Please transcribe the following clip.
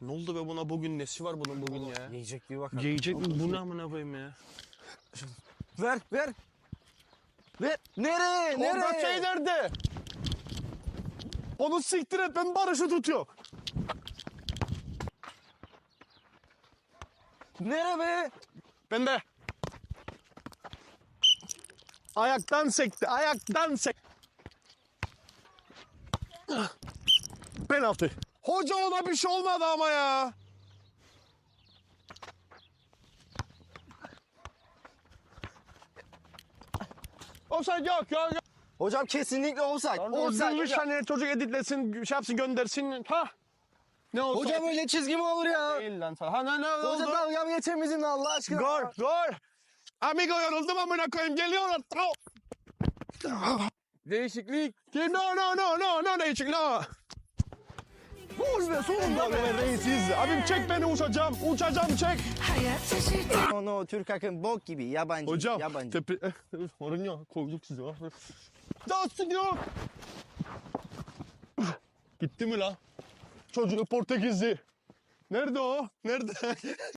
Ne oldu be buna bugün nesi var bunun bugün ya? Yiyecek bir bakalım. Giyecek mi bu ne amına koyayım ya? Ver ver. Ver. Nereye? Nereye? Orada şey nerede? Onu siktir et ben Barış'ı tutuyor. Nere be? Ben de. Ayaktan sekti, ayaktan sek. Penaltı. Hoca ona bir şey olmadı ama ya. Offside yok yok yok. Hocam kesinlikle offside. Offside Offside hocam. hani çocuk editlesin, şey yapsın göndersin. Ha? Ne oldu? Hocam öyle çizgi mi olur ya? Değil lan sana. Ha ne ne Hocam oldu? dalga mı geçer bizimle Allah aşkına? Gol, gol. Amigo yoruldum amına koyayım geliyorlar. Değişiklik. No no no no no değişik no. Be sonunda be reisiz. Abim çek beni uçacağım. Uçacağım çek. Onu Türk akım bok gibi yabancı. Hocam Yabancı. tepe... Mourinho koyduk sizi. Dağıtsın ya. Gitti mi la? Çocuk Portekizli. Nerede o? Nerede?